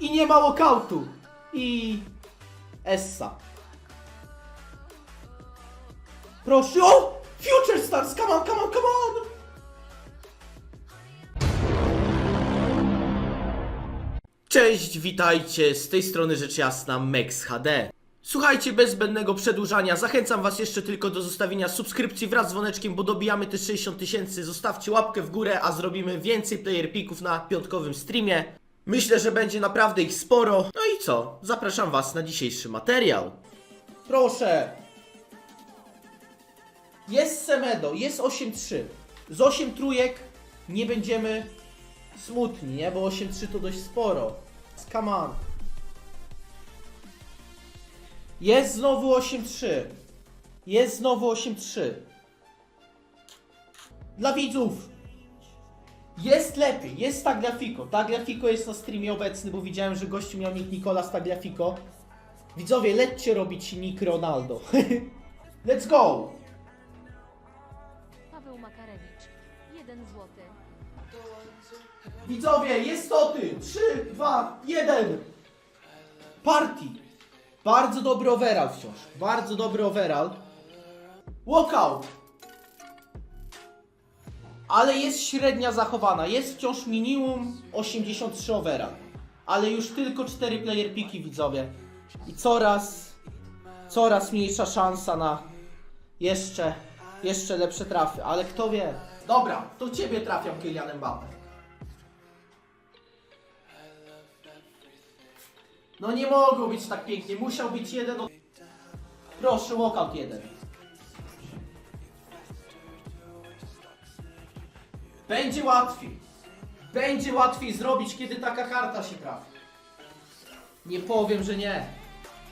I nie ma walkoutu. I... Essa. Proszę, o! Future Stars, come on, come on, come on! Cześć, witajcie, z tej strony rzecz jasna Mex HD. Słuchajcie, bez zbędnego przedłużania, zachęcam was jeszcze tylko do zostawienia subskrypcji wraz z dzwoneczkiem, bo dobijamy te 60 tysięcy. Zostawcie łapkę w górę, a zrobimy więcej player pików na piątkowym streamie. Myślę, że będzie naprawdę ich sporo. No i co? Zapraszam was na dzisiejszy materiał. Proszę. Jest Semedo, jest 8-3. Z 8 trójek nie będziemy smutni, nie? Bo 8-3 to dość sporo. Come on. Jest znowu 8-3. Jest znowu 8-3. Dla widzów. Jest lepiej, jest Tagliafico. Tagliafico jest na streamie obecny, bo widziałem, że gościu miał nick Nicolas Tagliafico. Widzowie, lećcie robić nick Ronaldo. Let's go! Paweł Makarewicz, 1 złoty. Widzowie, jest stoty! 3, 2, 1! Party! Bardzo dobry overall wciąż. Bardzo dobry overall. Walkout! Ale jest średnia zachowana. Jest wciąż minimum 83 overall. Ale już tylko 4 player piki, widzowie. I coraz, coraz mniejsza szansa na jeszcze, jeszcze lepsze trafy. Ale kto wie? Dobra, to ciebie trafiam, Kylian Mbappe. No nie mogło być tak pięknie, musiał być jeden. Proszę, walkout jeden. Będzie łatwiej. Będzie łatwiej zrobić, kiedy taka karta się trafi. Nie powiem, że nie.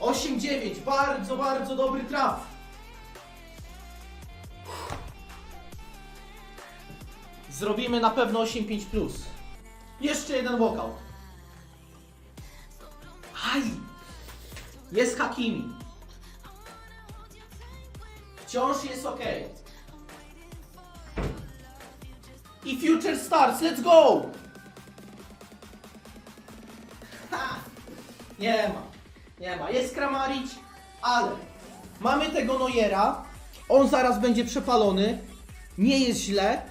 8-9, bardzo, bardzo dobry traf. Zrobimy na pewno 8-5+. plus. Jeszcze jeden walkout. Aj! Jest Hakimi. Wciąż jest ok. I Future Stars, let's go! Ha! Nie ma. Nie ma. Jest Kramaric, ale mamy tego Nojera. On zaraz będzie przepalony. Nie jest źle.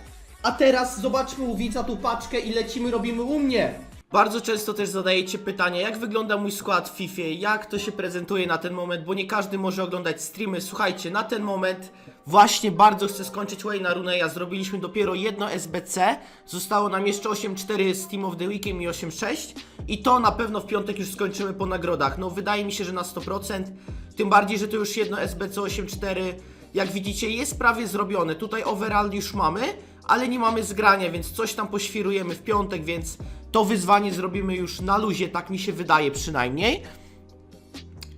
A teraz zobaczmy widza tu paczkę i lecimy, robimy u mnie. Bardzo często też zadajecie pytanie, jak wygląda mój skład w FIFA, jak to się prezentuje na ten moment, bo nie każdy może oglądać streamy. Słuchajcie, na ten moment właśnie bardzo chcę skończyć Wayne'a Runeya. Zrobiliśmy dopiero jedno SBC, zostało nam jeszcze 8-4 z Team of the Weekiem i 8-6 i to na pewno w piątek już skończymy po nagrodach. No wydaje mi się, że na 100%, tym bardziej, że to już jedno SBC 8-4 jak widzicie jest prawie zrobione. Tutaj overall już mamy, ale nie mamy zgrania, więc coś tam poświrujemy w piątek, więc to wyzwanie zrobimy już na luzie, tak mi się wydaje przynajmniej.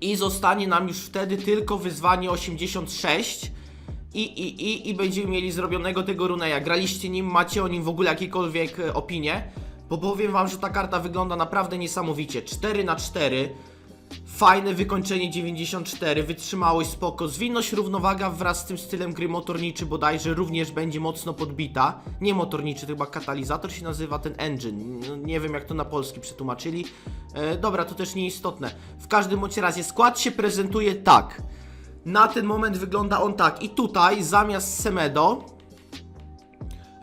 I zostanie nam już wtedy tylko wyzwanie 86 i, i, i, i będziemy mieli zrobionego tego Runeya. Graliście nim, macie o nim w ogóle jakiekolwiek e, opinie? Bo powiem wam, że ta karta wygląda naprawdę niesamowicie. 4 na 4 Fajne wykończenie 94, wytrzymałość spoko, zwinność, równowaga wraz z tym stylem gry motorniczy bodajże również będzie mocno podbita. Nie motorniczy, to chyba katalizator się nazywa ten engine. No, Nie wiem jak to na polski przetłumaczyli. E, dobra, to też nieistotne. W każdym bądź razie skład się prezentuje tak. Na ten moment wygląda on tak. I tutaj zamiast Semedo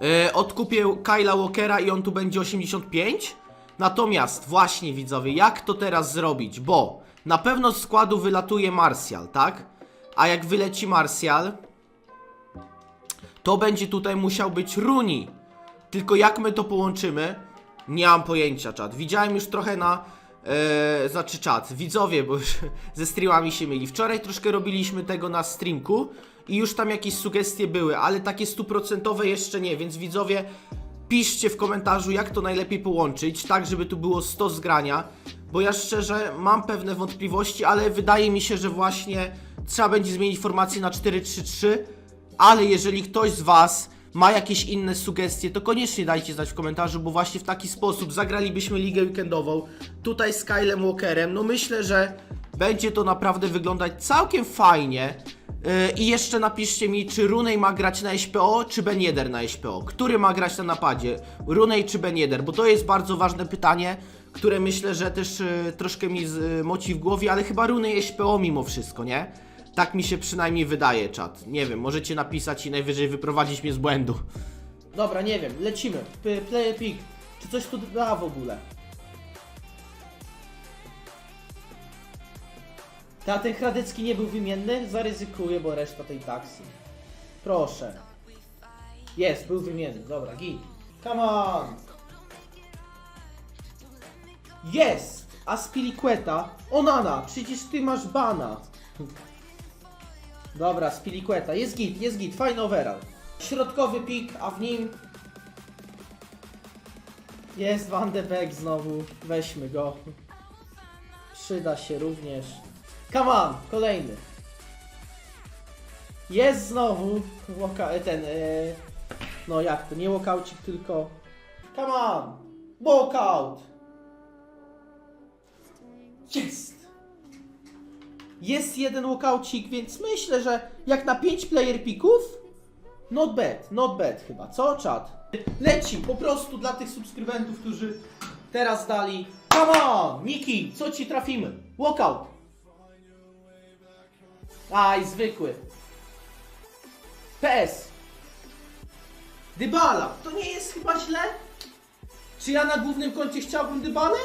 e, odkupię Kyla Walkera i on tu będzie 85. Natomiast właśnie widzowie, jak to teraz zrobić? Bo na pewno z składu wylatuje Martial, tak? A jak wyleci Martial, to będzie tutaj musiał być Runi. Tylko jak my to połączymy? Nie mam pojęcia, czat. Widziałem już trochę na. E, znaczy czat, widzowie, bo już ze streamami się mieli. Wczoraj troszkę robiliśmy tego na streamku i już tam jakieś sugestie były, ale takie stuprocentowe jeszcze nie, więc widzowie, piszcie w komentarzu, jak to najlepiej połączyć, tak żeby tu było 100 zgrania, bo ja szczerze mam pewne wątpliwości, ale wydaje mi się, że właśnie trzeba będzie zmienić formację na 4-3-3, ale jeżeli ktoś z Was ma jakieś inne sugestie, to koniecznie dajcie znać w komentarzu, bo właśnie w taki sposób zagralibyśmy ligę weekendową, tutaj z Kylem Walkerem, no myślę, że będzie to naprawdę wyglądać całkiem fajnie. Yy, I jeszcze napiszcie mi, czy Runej ma grać na SPO, czy Ben na SPO. Który ma grać na napadzie? Runej czy Ben? Bo to jest bardzo ważne pytanie, które myślę, że też e, troszkę mi zmoci w głowie, ale chyba runy jest PO mimo wszystko, nie? Tak mi się przynajmniej wydaje, czat. Nie wiem, możecie napisać i najwyżej wyprowadzić mnie z błędu. Dobra, nie wiem, lecimy. P- Play pick. Czy coś tu da w ogóle? Ta, ten Hradecki nie był wymienny? Zaryzykuję, bo reszta tej taksy. Proszę. Jest, był wymienny. Dobra, git. Come on! Jest! Aspiliqueta. Onana, przecież ty masz bana. Dobra, Spiliqueta. Jest git, jest git. Fajny overall. Środkowy pik, a w nim... Jest Van de Beek znowu. Weźmy go. Przyda się również. Come on, kolejny. Jest znowu e, ten, e, no jak to, nie walkaucik, tylko come on, walkout. Jest. Jest jeden walkaucik, więc myślę, że jak na 5 player pików, not bad, not bad chyba, co czat? Leci po prostu dla tych subskrybentów, którzy teraz dali come on, Miki, co ci trafimy? Walkout. Aj, zwykły. PS. Dybala. To nie jest chyba źle? Czy ja na głównym koncie chciałbym Dybalę?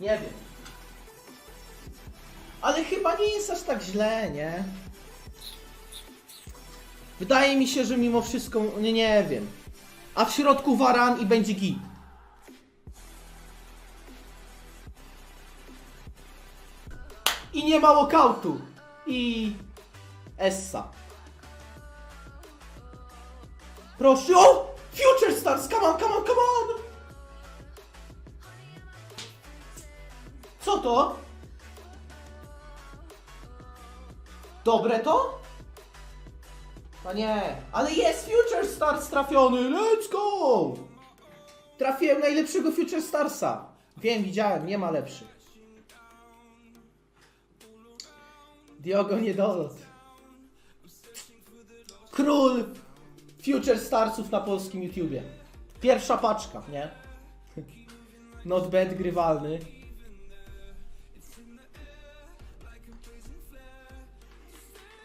Nie wiem. Ale chyba nie jest aż tak źle, nie? Wydaje mi się, że mimo wszystko, nie, nie wiem. A w środku waran i będzie git. I nie ma walkoutu. I Essa. Proszę. O! Future Stars! Come on, come on, come on! Co to? Dobre to? A nie, ale jest Future Stars trafiony! Let's go! Trafiłem najlepszego Future Starsa. Wiem, widziałem, nie ma lepszych. Diogo niedolot. Król Future Starsów na polskim YouTubie. Pierwsza paczka, nie? Not bad grywalny.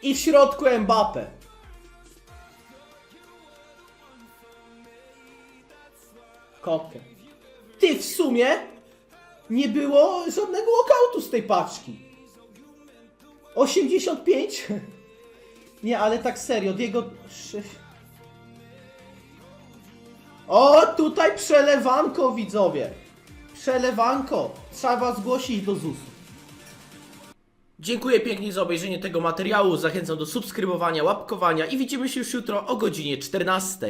I w środku Mbappe. Kokę. Ty w sumie nie było żadnego walkoutu z tej paczki. 85? Nie, ale tak serio, Diego... O, tutaj przelewanko, widzowie. Przelewanko. Trzeba zgłosić do ZUS-u. Dziękuję pięknie za obejrzenie tego materiału. Zachęcam do subskrybowania, łapkowania i widzimy się już jutro o godzinie 14.